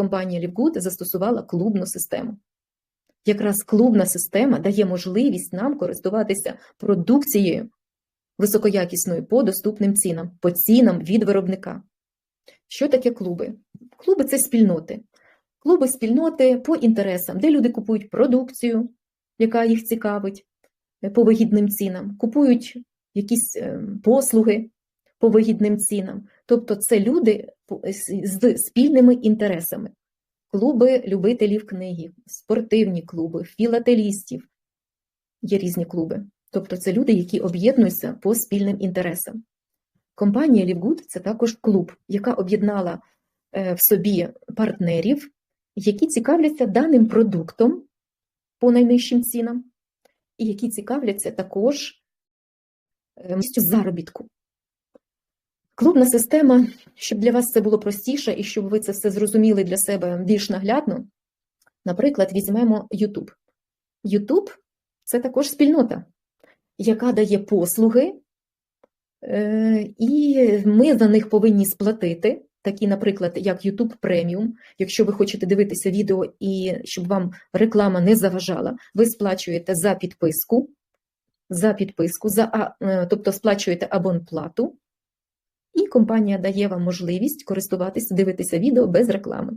компанія Лівгуд застосувала клубну систему. Якраз клубна система дає можливість нам користуватися продукцією високоякісною по доступним цінам, по цінам від виробника. Що таке клуби? Клуби це спільноти. Клуби спільноти по інтересам, де люди купують продукцію, яка їх цікавить е, по вигідним цінам, купують якісь е, послуги по вигідним цінам. Тобто це люди з спільними інтересами. Клуби любителів книги, спортивні клуби, філателістів. Є різні клуби. Тобто це люди, які об'єднуються по спільним інтересам. Компанія Лівгуд це також клуб, яка об'єднала е, в собі партнерів, які цікавляться даним продуктом по найнижчим цінам, і які цікавляться також е, заробітку. Клубна система, щоб для вас це було простіше і щоб ви це все зрозуміли для себе більш наглядно. Наприклад, візьмемо YouTube. YouTube – це також спільнота, яка дає послуги, е, і ми за них повинні сплатити. Такі, наприклад, як YouTube Premium. Якщо ви хочете дивитися відео і щоб вам реклама не заважала, ви сплачуєте за підписку, за підписку, за, е, тобто сплачуєте абонплату, і компанія дає вам можливість користуватися, дивитися відео без реклами.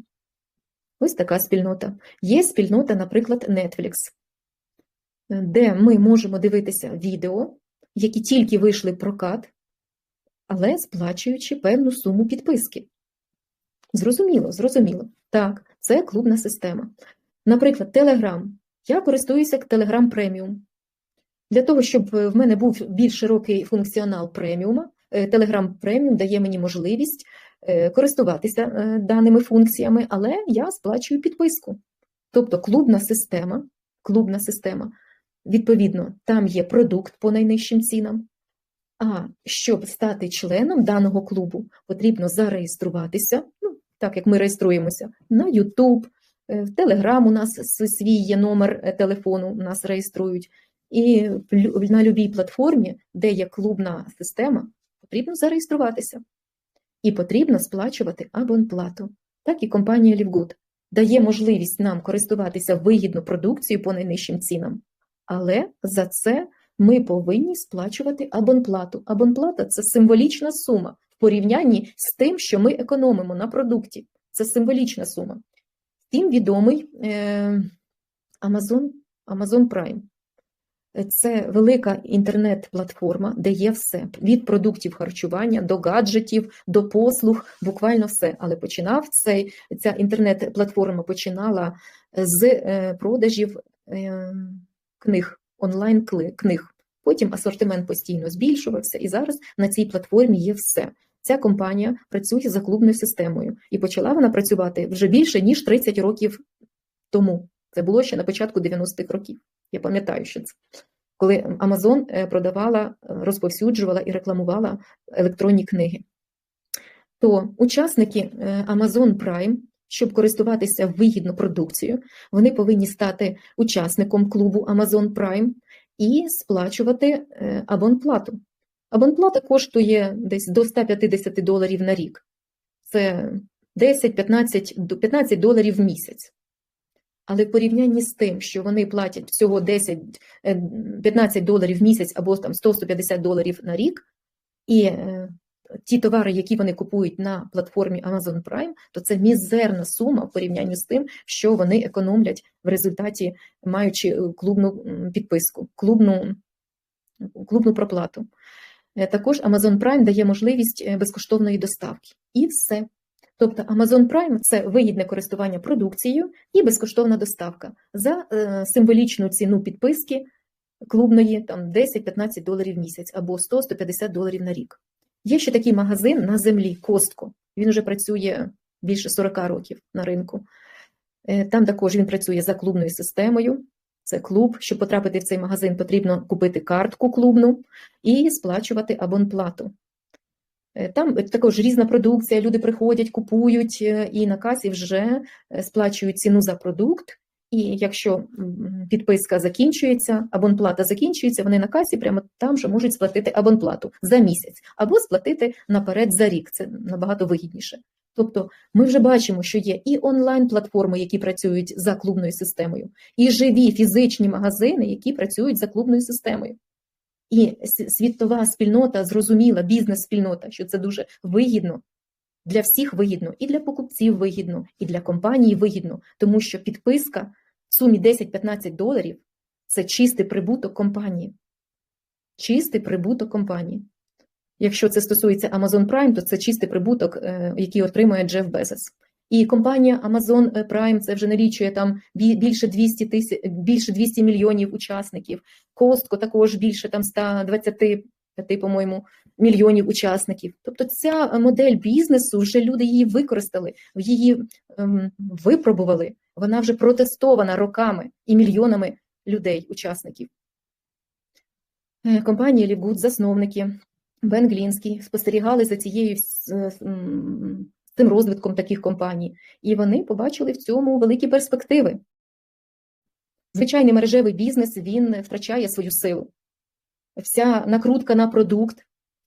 Ось така спільнота. Є спільнота, наприклад, Netflix, де ми можемо дивитися відео, які тільки вийшли в прокат, але сплачуючи певну суму підписки. Зрозуміло, зрозуміло. Так, це клубна система. Наприклад, Telegram. Я користуюся Telegram Premium. Для того, щоб в мене був більш широкий функціонал преміума, Е, Telegram Premium дає мені можливість е, користуватися е, даними функціями, але я сплачую підписку. Тобто клубна система, клубна система, відповідно, там є продукт по найнижчим цінам. А щоб стати членом даного клубу, потрібно зареєструватися, ну, так як ми реєструємося, на YouTube, в Telegram у нас свій є номер телефону, нас реєструють. І на будь-якій платформі, де є клубна система, потрібно зареєструватися і потрібно сплачувати абонплату. Так і компанія Лівгуд дає можливість нам користуватися вигідну продукцією по найнижчим цінам, але за це ми повинні сплачувати абонплату. Абонплата це символічна сума в порівнянні з тим, що ми економимо на продукті. Це символічна сума. Тим відомий е, Amazon, Amazon Prime. Це велика інтернет-платформа, де є все від продуктів харчування до гаджетів, до послуг, буквально все. Але починав цей ця інтернет-платформа починала з е, продажів е, книг, онлайн книг. Потім асортимент постійно збільшувався, і зараз на цій платформі є все. Ця компанія працює за клубною системою, і почала вона працювати вже більше ніж 30 років тому. Це було ще на початку 90-х років. Я пам'ятаю, що це коли Amazon е, продавала, розповсюджувала і рекламувала електронні книги. То учасники е, Amazon Prime, щоб користуватися вигідно продукцією, вони повинні стати учасником клубу Amazon Prime і сплачувати е, абонплату. Абонплата коштує десь до 150 доларів на рік. Це 10-15 15 доларів в місяць. Але в порівнянні з тим, що вони платять всього 10-15 е, доларів в місяць або там 100-150 доларів на рік, і е, ті товари, які вони купують на платформі Amazon Prime, то це мізерна сума в порівнянні з тим, що вони економлять в результаті, маючи е, клубну підписку, клубну, клубну проплату. Також Amazon Prime дає можливість безкоштовної доставки. І все. Тобто Amazon Prime це вигідне користування продукцією і безкоштовна доставка за е, символічну ціну підписки клубної там 10-15 доларів в місяць або 100-150 доларів на рік. Є ще такий магазин на землі Костко. Він вже працює більше 40 років на ринку. Е, там також він працює за клубною системою. Це клуб. Щоб потрапити в цей магазин, потрібно купити картку клубну і сплачувати абонплату. Е, там також різна продукція, люди приходять, купують е, і на касі вже е, сплачують ціну за продукт. І якщо підписка закінчується, абонплата закінчується, вони на касі прямо там же можуть сплатити абонплату за місяць або сплатити наперед за рік. Це набагато вигідніше. Тобто ми вже бачимо, що є і онлайн-платформи, які працюють за клубною системою, і живі фізичні магазини, які працюють за клубною системою. І світова спільнота зрозуміла, бізнес-спільнота, що це дуже вигідно. Для всіх вигідно, і для покупців вигідно, і для компанії вигідно, тому що підписка в сумі 10-15 доларів це чистий прибуток компанії. Чистий прибуток компанії. Якщо це стосується Amazon Prime, то це чистий прибуток, е, який отримує Джеф Безос. І компанія Amazon Prime це вже налічує там більше 200 тисяч, більше 200 мільйонів учасників. Костко також більше там 125, по-моєму, мільйонів учасників. Тобто ця модель бізнесу вже люди її використали, її ем, випробували. Вона вже протестована роками і мільйонами людей, учасників. Е, Компанія Лівгуд, засновники Бен Глінський спостерігали за цією м, цим розвитком таких компаній, і вони побачили в цьому великі перспективи. Звичайний мережевий бізнес він втрачає свою силу. Вся накрутка на продукт,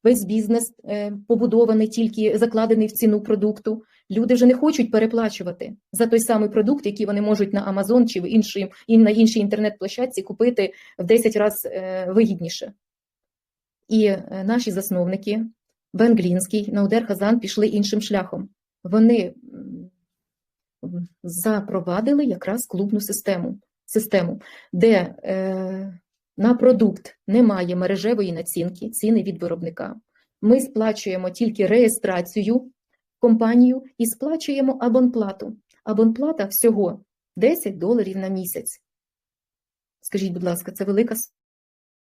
весь бізнес е, побудований тільки закладений в ціну продукту. Люди вже не хочуть переплачувати за той самий продукт, який вони можуть на Amazon чи в іншій, і на іншій інтернет-площадці купити в 10 разів вигідніше. І е, наші засновники, Бен Глінський, Наудер Хазан, пішли іншим шляхом. Вони запровадили якраз клубну систему, систему де е, на продукт немає мережевої націнки, ціни від виробника. Ми сплачуємо тільки реєстрацію компанію і сплачуємо абонплату. Абонплата всього 10 доларів на місяць. Скажіть, будь ласка, це велика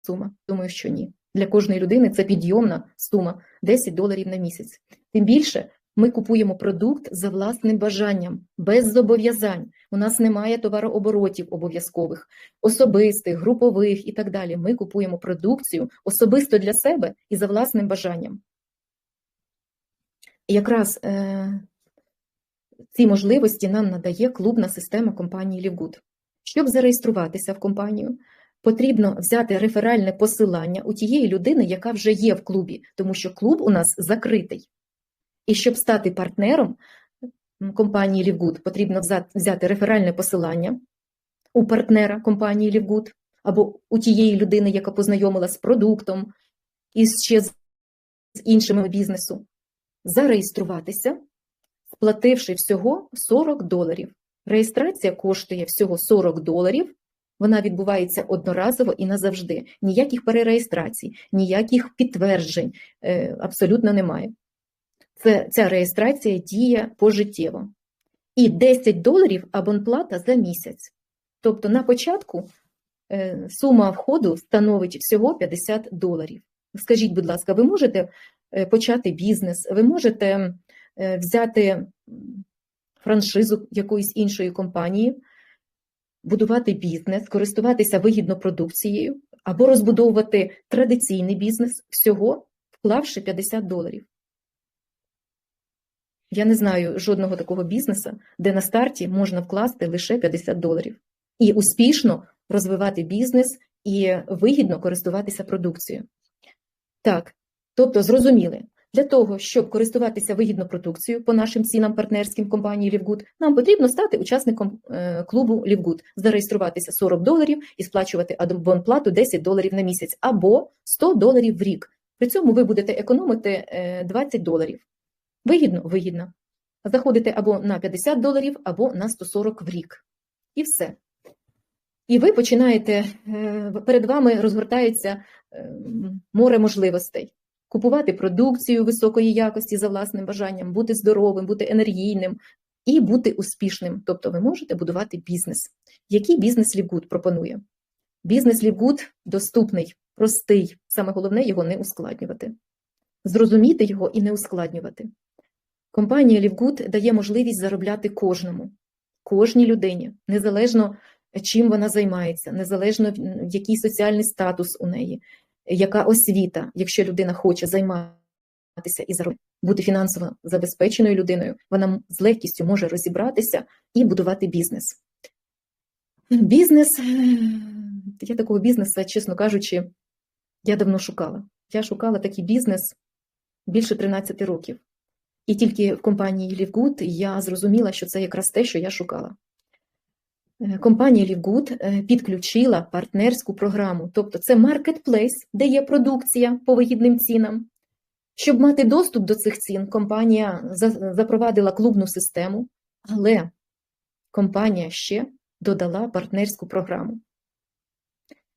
сума? Думаю, що ні. Для кожної людини це підйомна сума 10 доларів на місяць. Тим більше ми купуємо продукт за власним бажанням, без зобов'язань. У нас немає товарооборотів обов'язкових, особистих, групових і так далі. Ми купуємо продукцію особисто для себе і за власним бажанням. Якраз е, ці можливості нам надає клубна система компанії Лівгуд. Щоб зареєструватися в компанію, потрібно взяти реферальне посилання у тієї людини, яка вже є в клубі, тому що клуб у нас закритий. І щоб стати партнером компанії Лівгуд, потрібно взяти реферальне посилання у партнера компанії Лівгуд або у тієї людини, яка познайомила з продуктом і ще з іншими бізнесу, зареєструватися, сплативши всього 40 доларів. Реєстрація коштує всього 40 доларів. Вона відбувається одноразово і назавжди. Ніяких перереєстрацій, ніяких підтверджень е, абсолютно немає. Це, ця реєстрація діє пожиттєво. І 10 доларів абонплата за місяць. Тобто на початку е, сума входу становить всього 50 доларів. Скажіть, будь ласка, ви можете е, почати бізнес, ви можете е, взяти франшизу якоїсь іншої компанії, будувати бізнес, користуватися вигідно продукцією або розбудовувати традиційний бізнес, всього вклавши 50 доларів. Я не знаю жодного такого бізнесу, де на старті можна вкласти лише 50 доларів і успішно розвивати бізнес і вигідно користуватися продукцією. Так, тобто зрозуміли, для того, щоб користуватися вигідно продукцією по нашим цінам партнерським компанії Лівгуд, нам потрібно стати учасником е, клубу Лівгуд, зареєструватися 40 доларів і сплачувати абонплату 10 доларів на місяць або 100 доларів в рік. При цьому ви будете економити е, 20 доларів. Вигідно? Вигідно. Заходите або на 50 доларів, або на 140 в рік. І все. І ви починаєте, е, перед вами розгортається е, море можливостей. Купувати продукцію високої якості за власним бажанням, бути здоровим, бути енергійним і бути успішним. Тобто ви можете будувати бізнес. Який бізнес Лівгуд пропонує? Бізнес Лівгуд доступний, простий. Саме головне його не ускладнювати. Зрозуміти його і не ускладнювати. Компанія Лівгуд дає можливість заробляти кожному, кожній людині, незалежно чим вона займається, незалежно який соціальний статус у неї, яка освіта, якщо людина хоче займатися і заробляти, бути фінансово забезпеченою людиною, вона з легкістю може розібратися і будувати бізнес. Бізнес, я такого бізнесу, чесно кажучи, я давно шукала. Я шукала такий бізнес більше 13 років. І тільки в компанії Лівгуд я зрозуміла, що це якраз те, що я шукала. Е, Компанія Лівгуд е, підключила партнерську програму, тобто це маркетплейс, де є продукція по вигідним цінам. Щоб мати доступ до цих цін, компанія запровадила клубну систему, але компанія ще додала партнерську програму.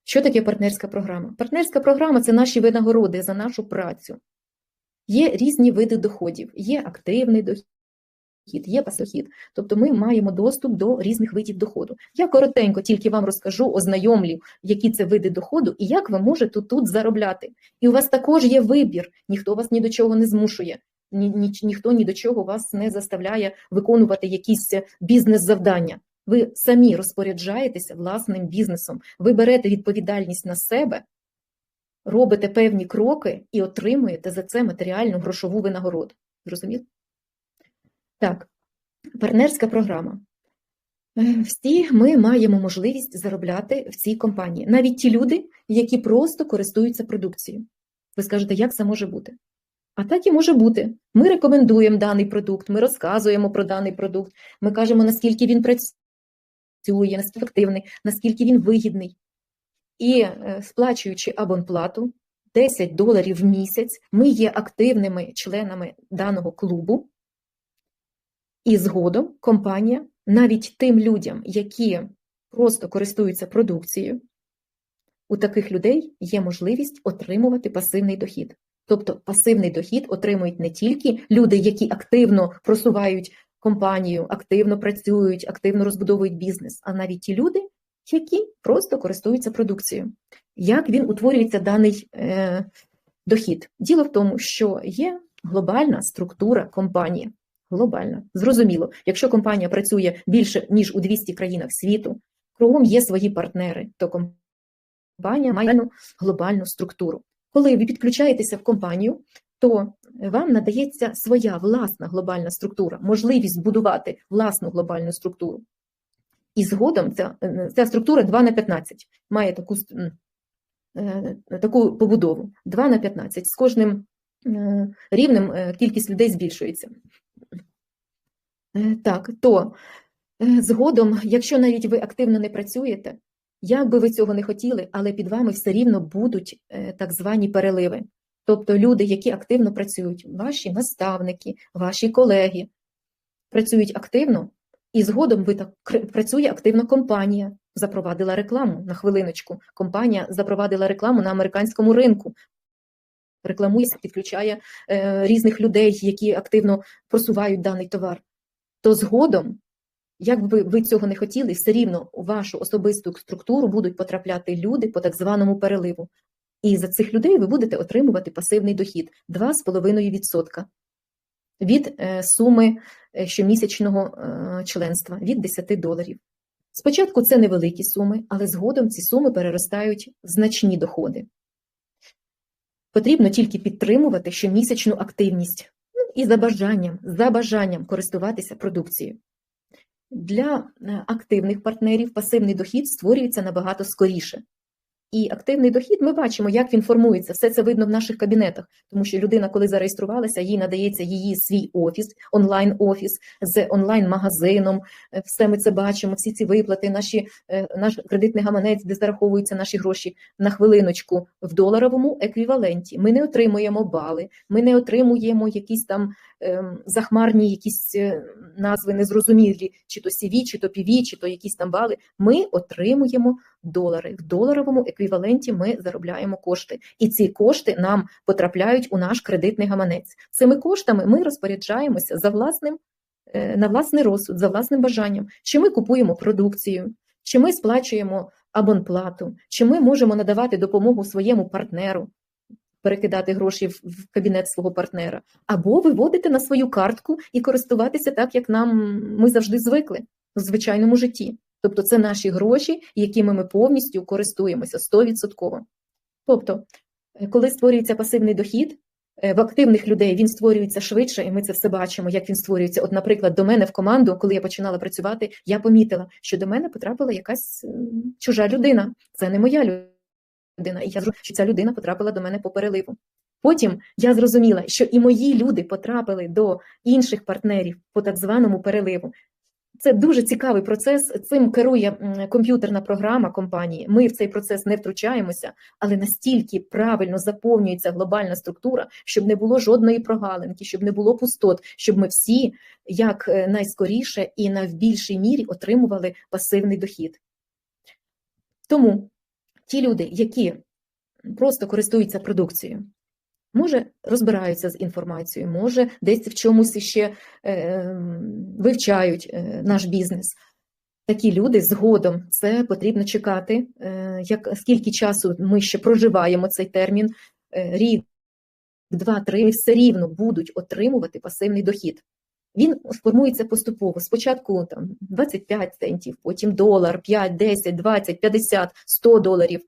Що таке партнерська програма? Партнерська програма це наші винагороди за нашу працю. Є різні види доходів, є активний дохід, є пасохід. Тобто ми маємо доступ до різних видів доходу. Я коротенько тільки вам розкажу, ознайомлю, які це види доходу і як ви можете тут заробляти. І у вас також є вибір, ніхто вас ні до чого не змушує. Ні, ні, ніхто ні до чого вас не заставляє виконувати якісь бізнес-завдання. Ви самі розпоряджаєтеся власним бізнесом, ви берете відповідальність на себе, робите певні кроки і отримуєте за це матеріальну грошову винагороду. Зрозуміло? Так, партнерська програма. Е, Всі ми маємо можливість заробляти в цій компанії, навіть ті люди, які просто користуються продукцією. Ви скажете, як це може бути? А так і може бути. Ми рекомендуємо даний продукт, ми розказуємо про даний продукт, ми кажемо, наскільки він працює, наскільки ефективний, наскільки він вигідний. І е, сплачуючи абонплату 10 доларів в місяць, ми є активними членами даного клубу. І згодом компанія навіть тим людям, які просто користуються продукцією, у таких людей є можливість отримувати пасивний дохід. Тобто пасивний дохід отримують не тільки люди, які активно просувають компанію, активно працюють, активно розбудовують бізнес, а навіть ті люди, які просто користуються продукцією. Як він утворюється даний е, дохід? Діло в тому, що є глобальна структура компанії. Глобальна. Зрозуміло, якщо компанія працює більше, ніж у 200 країнах світу, кругом є свої партнери, то компанія має глобальну структуру. Коли ви підключаєтеся в компанію, то вам надається своя власна глобальна структура, можливість збудувати власну глобальну структуру. І згодом ця, е, ця структура 2 на 15 має таку, е, таку побудову 2 на 15. З кожним е, рівнем кількість людей збільшується. Так, то згодом, якщо навіть ви активно не працюєте, як би ви цього не хотіли, але під вами все рівно будуть так звані переливи. Тобто люди, які активно працюють, ваші наставники, ваші колеги працюють активно, і згодом ви так працює активно компанія, запровадила рекламу на хвилиночку. Компанія запровадила рекламу на американському ринку. Рекламує, підключає е, різних людей, які активно просувають даний товар. То згодом, як би ви цього не хотіли, все рівно у вашу особисту структуру будуть потрапляти люди по так званому переливу. І за цих людей ви будете отримувати пасивний дохід 2,5% від е, суми щомісячного е, членства від 10 доларів. Спочатку це невеликі суми, але згодом ці суми переростають в значні доходи. Потрібно тільки підтримувати щомісячну активність ну, і за бажанням, за бажанням користуватися продукцією. Для е, активних партнерів пасивний дохід створюється набагато скоріше. І активний дохід ми бачимо, як він формується. Все це видно в наших кабінетах, тому що людина, коли зареєструвалася, їй надається її свій офіс, онлайн-офіс з онлайн-магазином. Е, Все ми це бачимо, всі ці виплати, наші, е, наш кредитний гаманець, де зараховуються наші гроші на хвилиночку в доларовому еквіваленті. Ми не отримуємо бали, ми не отримуємо якісь там захмарні якісь е, назви незрозумілі, чи то CV, чи то PV, чи то якісь там бали. Ми отримуємо долари. В доларовому еквіваленті ми заробляємо кошти, і ці кошти нам потрапляють у наш кредитний гаманець. Цими коштами ми розпоряджаємося за власним е, на власний розсуд, за власним бажанням, чи ми купуємо продукцію, чи ми сплачуємо абонплату, чи ми можемо надавати допомогу своєму партнеру, перекидати гроші в кабінет свого партнера, або виводити на свою картку і користуватися так, як нам ми завжди звикли в звичайному житті. Тобто це наші гроші, якими ми повністю користуємося 100%. Тобто, е, коли створюється пасивний дохід, е, в активних людей він створюється швидше, і ми це все бачимо, як він створюється. От, наприклад, до мене в команду, коли я починала працювати, я помітила, що до мене потрапила якась чужа людина. Це не моя людина. І я зрозуміла, що ця людина потрапила до мене по переливу. Потім я зрозуміла, що і мої люди потрапили до інших партнерів по так званому переливу. Це дуже цікавий процес. Цим керує комп'ютерна програма компанії. Ми в цей процес не втручаємося, але настільки правильно заповнюється глобальна структура, щоб не було жодної прогалинки, щоб не було пустот, щоб ми всі як е, найскоріше і на більшій мірі отримували пасивний дохід. Тому ті люди, які просто користуються продукцією, може розбираються з інформацією, може десь в чомусь ще е, вивчають е, наш бізнес. Такі люди згодом це потрібно чекати, е, як скільки часу ми ще проживаємо цей термін, рік, два, три, все рівно будуть отримувати пасивний дохід. Він формується поступово. Спочатку там 25 центів, потім долар, 5, 10, 20, 50, 100 доларів.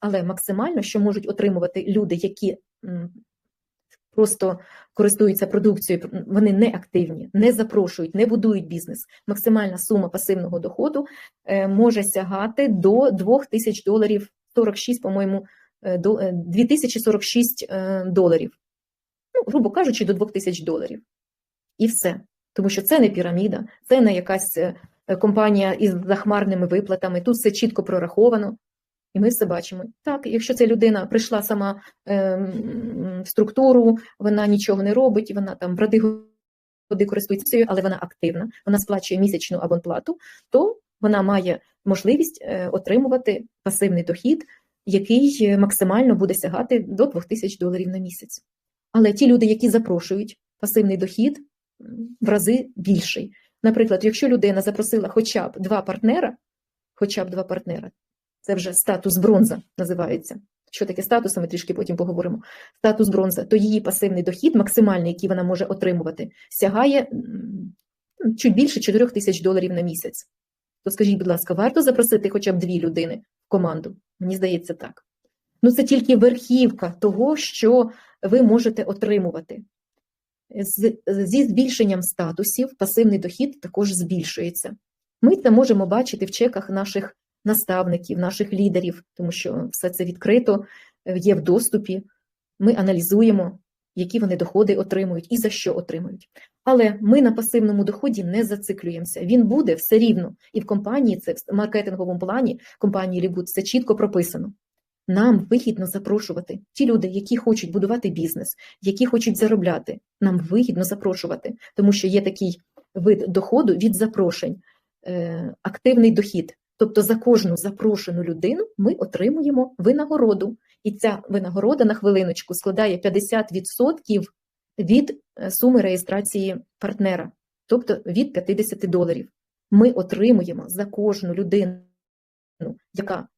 Але максимально, що можуть отримувати люди, які просто користуються продукцією, вони не активні, не запрошують, не будують бізнес. Максимальна сума пасивного доходу е, може сягати до 2000 доларів, 46, по-моєму, е, до е, 2046 е, доларів. Ну, грубо кажучи, до 2000 доларів. І все. Тому що це не піраміда, це не якась е, компанія із захмарними виплатами. Тут все чітко прораховано. І ми все бачимо. Так, якщо ця людина прийшла сама е, в структуру, вона нічого не робить, вона там в ради годи користується, але вона активна, вона сплачує місячну абонплату, то вона має можливість е, отримувати пасивний дохід, який максимально буде сягати до 2000 доларів на місяць. Але ті люди, які запрошують пасивний дохід, в рази більший. Наприклад, якщо людина запросила хоча б два партнера, хоча б два партнера, це вже статус бронза називається. Що таке статус, ми трішки потім поговоримо. Статус бронза, то її пасивний дохід, максимальний, який вона може отримувати, сягає чуть більше 4 тисяч доларів на місяць. То скажіть, будь ласка, варто запросити хоча б дві людини в команду? Мені здається, так. Ну, це тільки верхівка того, що ви можете отримувати. Зі збільшенням статусів пасивний дохід також збільшується. Ми це можемо бачити в чеках наших наставників, наших лідерів, тому що все це відкрито, е, є в доступі. Ми аналізуємо, які вони доходи отримують і за що отримують. Але ми на пасивному доході не зациклюємося. Він буде все рівно. І в компанії це в маркетинговому плані компанії Лібут це чітко прописано. Нам вигідно запрошувати ті люди, які хочуть будувати бізнес, які хочуть заробляти. Нам вигідно запрошувати, тому що є такий вид доходу від запрошень, е, активний дохід. Тобто за кожну запрошену людину ми отримуємо винагороду. І ця винагорода на хвилиночку складає 50% від е, суми реєстрації партнера, тобто від 50 доларів. Ми отримуємо за кожну людину, яка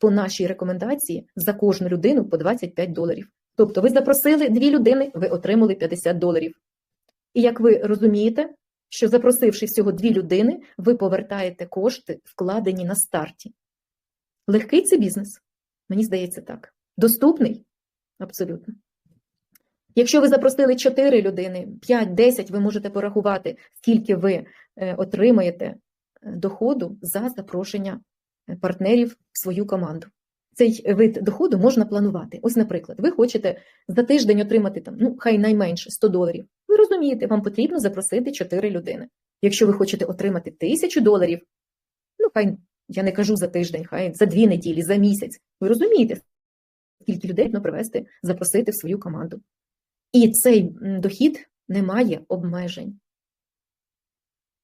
по нашій рекомендації за кожну людину по 25 доларів. Тобто ви запросили дві людини, ви отримали 50 доларів. І як ви розумієте, що запросивши всього дві людини, ви повертаєте кошти, вкладені на старті. Легкий це бізнес? Мені здається, так. Доступний? Абсолютно. Якщо ви запросили 4 людини, 5-10, ви можете порахувати, скільки ви е, отримаєте е, доходу за запрошення партнерів в свою команду. Цей вид доходу можна планувати. Ось, наприклад, ви хочете за тиждень отримати там, ну, хай найменше 100 доларів. Ви розумієте, вам потрібно запросити 4 людини. Якщо ви хочете отримати 1000 доларів, ну хай я не кажу за тиждень, хай за дві неділі, за місяць. Ви розумієте, скільки людей потрібно привести, запросити в свою команду. І цей дохід не має обмежень.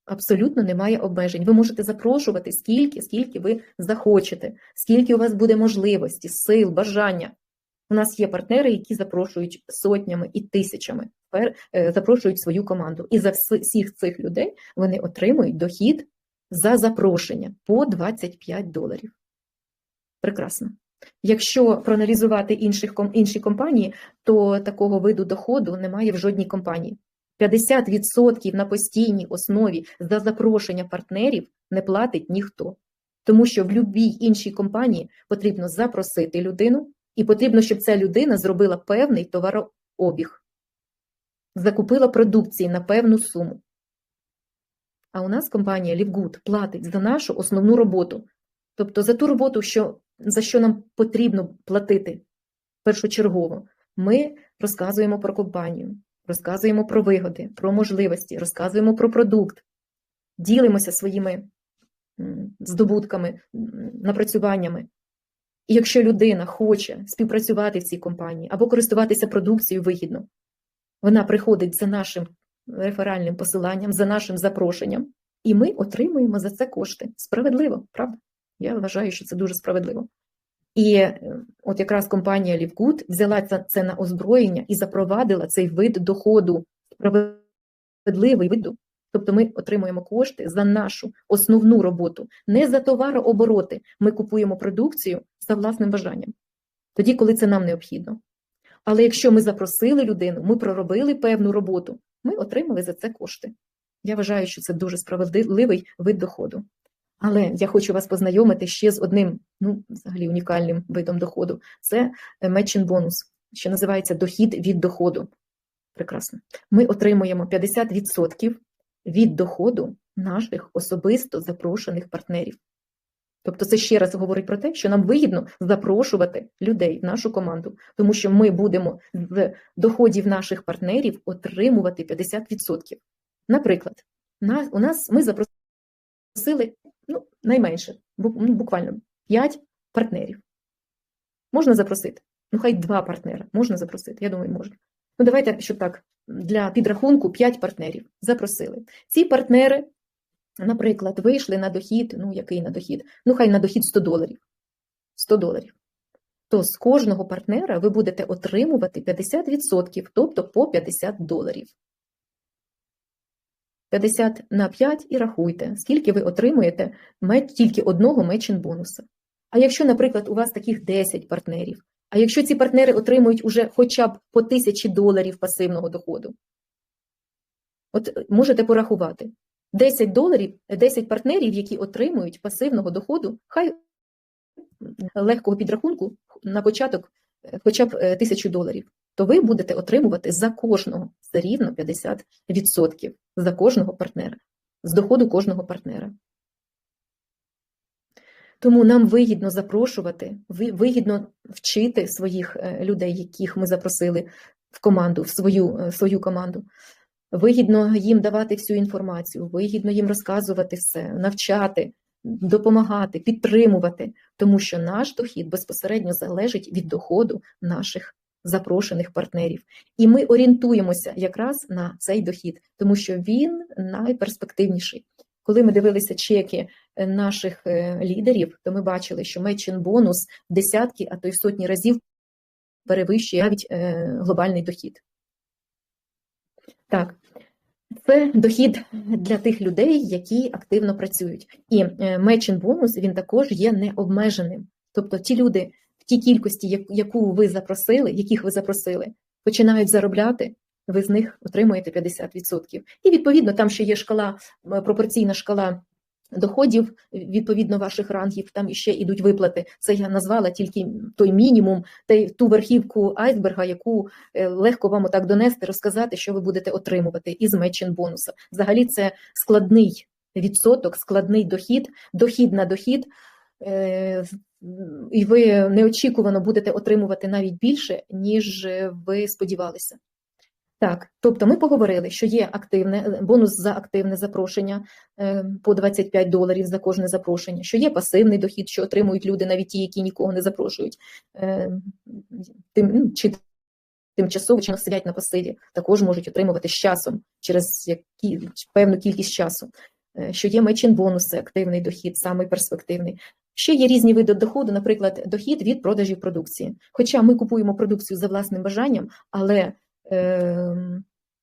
Абсолютно немає обмежень. Ви можете запрошувати скільки, скільки ви захочете, скільки у вас буде можливості, сил, бажання. У нас є партнери, які запрошують сотнями і тисячами, е, запрошують свою команду. І за всіх цих людей вони отримують дохід за запрошення по 25 доларів. Прекрасно. Якщо проаналізувати інших, інші компанії, то такого виду доходу немає в жодній компанії. 50% на постійній основі за запрошення партнерів не платить ніхто. Тому що в будь-якій іншій компанії потрібно запросити людину, і потрібно, щоб ця людина зробила певний товарообіг, закупила продукції на певну суму. А у нас компанія Лівгуд платить за нашу основну роботу, тобто за ту роботу, що, за що нам потрібно платити першочергово. Ми розказуємо про компанію, розказуємо про вигоди, про можливості, розказуємо про продукт, ділимося своїми здобутками, напрацюваннями. І якщо людина хоче співпрацювати в цій компанії або користуватися продукцією вигідно, вона приходить за нашим реферальним посиланням, за нашим запрошенням, і ми отримуємо за це кошти. Справедливо, правда? Я вважаю, що це дуже справедливо. І е, от якраз компанія Лівгуд взяла це- на озброєння і запровадила цей вид доходу, справедливий вид. Тобто ми отримуємо кошти за нашу основну роботу, не за товарообороти. Ми купуємо продукцію за власним бажанням, тоді, коли це нам необхідно. Але якщо ми запросили людину, ми проробили певну роботу, ми отримали за це кошти. Я вважаю, що це дуже справедливий вид доходу. Але я хочу вас познайомити ще з одним, ну, взагалі унікальним видом доходу. Це matching бонус, що називається дохід від доходу. Прекрасно. Ми отримуємо 50% від доходу наших особисто запрошених партнерів. Тобто це ще раз говорить про те, що нам вигідно запрошувати людей в нашу команду, тому що ми будемо з доходів наших партнерів отримувати 50%. Наприклад, у нас ми запросили ну, найменше, ну, буквально 5 партнерів. Можна запросити? Ну, хай два партнера можна запросити, я думаю, можна. Ну, давайте, щоб так, для підрахунку 5 партнерів запросили. Ці партнери, наприклад, вийшли на дохід, ну, який на дохід? Ну, хай на дохід 100 доларів. 100 доларів. То з кожного партнера ви будете отримувати 50%, тобто по 50 доларів. 50 на 5 і рахуйте, скільки ви отримуєте тільки одного мечин бонуса. А якщо, наприклад, у вас таких 10 партнерів, а якщо ці партнери отримують уже хоча б по 1000 доларів пасивного доходу, от е, можете порахувати. 10 доларів, 10 партнерів, які отримують пасивного доходу, хай легкого підрахунку на початок е, хоча б е, 1000 доларів, то ви будете отримувати за кожного все рівно 50% за кожного партнера, з доходу кожного партнера. Тому нам вигідно запрошувати, вигідно вчити своїх е, людей, яких ми запросили в команду, в свою, е, в свою команду. Вигідно їм давати всю інформацію, вигідно їм розказувати все, навчати, допомагати, підтримувати, тому що наш дохід безпосередньо залежить від доходу наших запрошених партнерів. І ми орієнтуємося якраз на цей дохід, тому що він найперспективніший. Коли ми дивилися чеки е, наших е, лідерів, то ми бачили, що мечин бонус десятки, а то й сотні разів перевищує навіть е, глобальний дохід. Так, це дохід для тих людей, які активно працюють. І мечин бонус він також є необмеженим. Тобто ті люди в тій кількості, як- яку ви запросили, яких ви запросили, починають заробляти, ви з них отримуєте 50%. І відповідно там ще є шкала, пропорційна шкала доходів відповідно ваших рангів. Там ще йдуть виплати. Це я назвала тільки той мінімум, ту верхівку айсберга, яку е, легко вам отак донести, розказати, що ви будете отримувати із мечин бонуса. Взагалі, це складний відсоток, складний дохід, дохід на дохід. Е, І ви неочікувано будете отримувати навіть більше, ніж ви сподівалися. Так, тобто ми поговорили, що є активне е, бонус за активне запрошення е, по 25 доларів за кожне запрошення, що є пасивний дохід, що отримують люди, навіть ті, які нікого не запрошують, тим ну, чи тимчасово чи сидять на пасиві, також можуть отримувати з часом через які, певну кількість часу. Що є мечин бонуси, активний дохід, самий перспективний. Ще є різні види доходу, наприклад, дохід від продажів продукції. Хоча ми купуємо продукцію за власним бажанням, але е,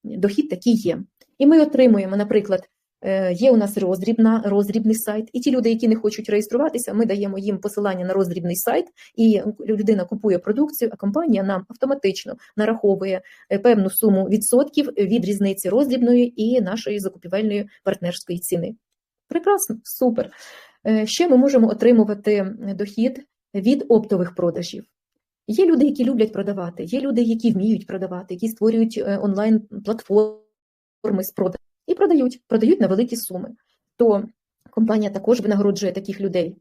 дохід такий є. І ми отримуємо, наприклад, е, є у нас роздрібна, роздрібний сайт, і ті люди, які не хочуть реєструватися, ми даємо їм посилання на роздрібний сайт, і людина купує продукцію, а компанія нам автоматично нараховує е, певну суму відсотків від різниці роздрібної і нашої закупівельної партнерської ціни. Прекрасно, супер. Е, Ще ми можемо отримувати дохід від оптових продажів. Є люди, які люблять продавати, є люди, які вміють продавати, які створюють е, онлайн-платформи з продажу і продають, продають на великі суми. То компанія також винагороджує таких людей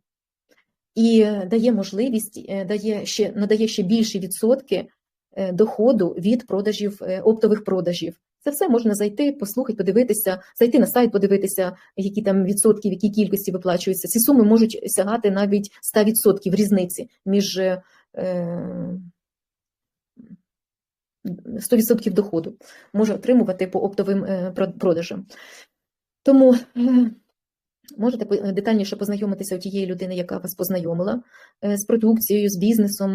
і дає можливість, е, дає ще, надає ще більші відсотки е, доходу від продажів е, оптових продажів. Це все можна зайти, послухати, подивитися, зайти на сайт, подивитися, які там відсотки, в якій кількості виплачуються. Ці суми можуть сягати навіть 100% різниці між е, 100% доходу може отримувати по оптовим е, продажам. Тому е, можете детальніше познайомитися у тієї людини, яка вас познайомила е, з продукцією, з бізнесом,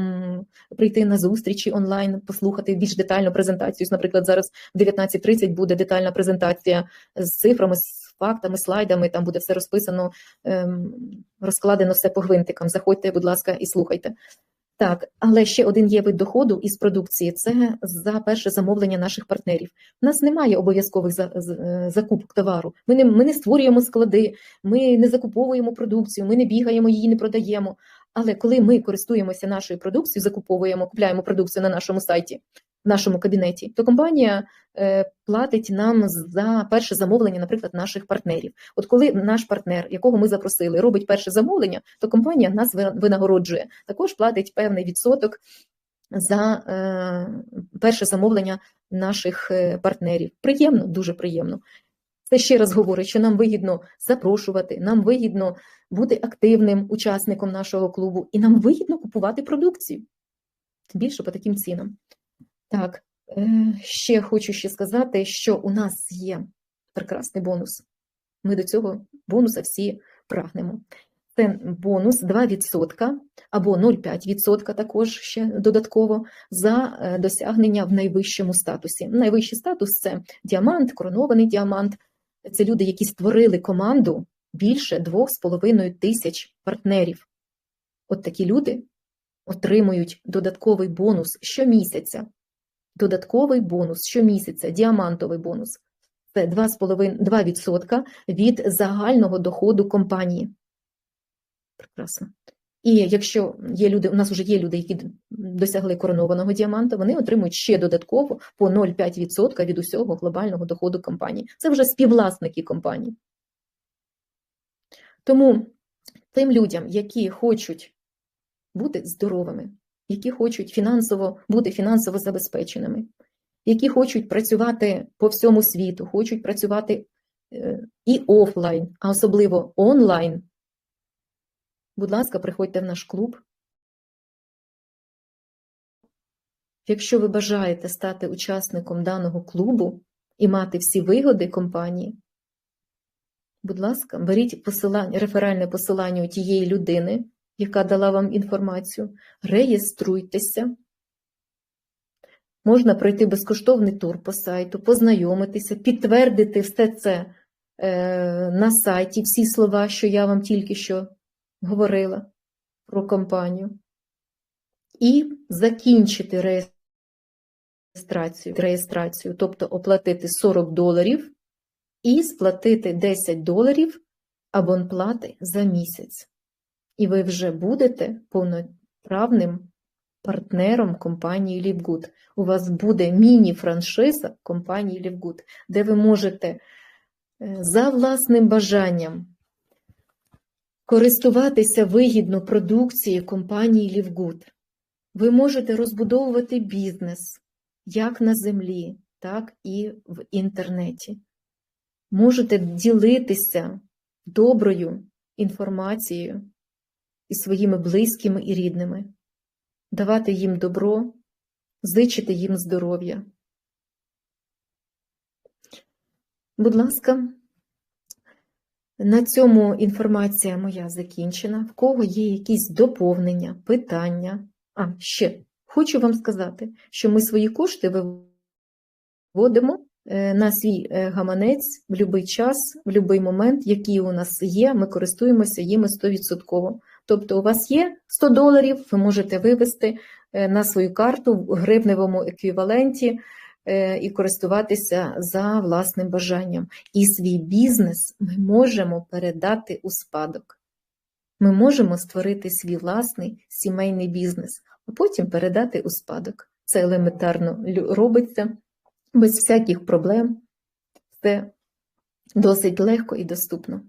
прийти на зустрічі онлайн, послухати більш детальну презентацію. Наприклад, зараз в 19.30 буде детальна презентація з цифрами, з фактами, слайдами. Там буде все розписано, ем, розкладено все по гвинтикам. Заходьте, будь ласка, і слухайте. Так, але ще один є вид доходу із продукції це за перше замовлення наших партнерів. У нас немає обов'язкових е, закупок товару. Ми не, ми не створюємо склади, ми не закуповуємо продукцію, ми не бігаємо, її не продаємо. Але коли ми користуємося нашою продукцією, закуповуємо, купляємо продукцію на нашому сайті, в нашому кабінеті, то компанія е, платить нам за перше замовлення, наприклад, наших партнерів. От коли наш партнер, якого ми запросили, робить перше замовлення, то компанія нас винагороджує. Також платить певний відсоток за е, перше замовлення наших е, партнерів. Приємно, дуже приємно. Це ще раз говорить, що нам вигідно запрошувати, нам вигідно бути активним учасником нашого клубу, і нам вигідно купувати продукцію. Тим більше по таким цінам. Так, е, ще хочу ще сказати, що у нас є прекрасний бонус. Ми до цього бонуса всі прагнемо. Це бонус 2% або 0,5% також ще додатково за е, досягнення в найвищому статусі. Найвищий статус це діамант, коронований діамант. Це люди, які створили команду більше 2,5 тисяч партнерів. От такі люди отримують додатковий бонус щомісяця. Додатковий бонус щомісяця, діамантовий бонус. Це 2,5 2% від загального доходу компанії. Прекрасно. І якщо є люди, у нас вже є люди, які досягли коронованого діаманта, вони отримують ще додатково по 0,5% від усього глобального доходу компанії. Це вже співвласники компанії. Тому тим людям, які хочуть бути здоровими, які хочуть фінансово бути фінансово забезпеченими, які хочуть працювати по всьому світу, хочуть працювати е, і офлайн, а особливо онлайн. Будь ласка, приходьте в наш клуб. Якщо ви бажаєте стати учасником даного клубу і мати всі вигоди компанії, будь ласка, беріть посилання, реферальне посилання у тієї людини, яка дала вам інформацію, реєструйтеся. Можна пройти безкоштовний тур по сайту, познайомитися, підтвердити все це е, на сайті, всі слова, що я вам тільки що говорила про компанію, і закінчити реєстрацію, реєстрацію, тобто оплатити 40 доларів і сплатити 10 доларів абонплати за місяць. І ви вже будете повноправним партнером компанії Лівгуд. У вас буде міні-франшиза компанії Лівгуд, де ви можете е, за власним бажанням користуватися вигідно продукцією компанії Лівгуд. Ви можете розбудовувати бізнес як на землі, так і в інтернеті. Можете ділитися доброю інформацією із своїми близькими і рідними, давати їм добро, зичити їм здоров'я. Будь ласка, на цьому інформація моя закінчена. В кого є якісь доповнення, питання? А, ще хочу вам сказати, що ми свої кошти виводимо е, на свій е, гаманець в будь-який час, в будь-який момент, які у нас є, ми користуємося їми 100%. Тобто, у вас є 100 доларів, ви можете вивести е, на свою карту в гривневому еквіваленті і користуватися за власним бажанням. І свій бізнес ми можемо передати у спадок. Ми можемо створити свій власний сімейний бізнес, а потім передати у спадок. Це елементарно робиться без всяких проблем. Це досить легко і доступно.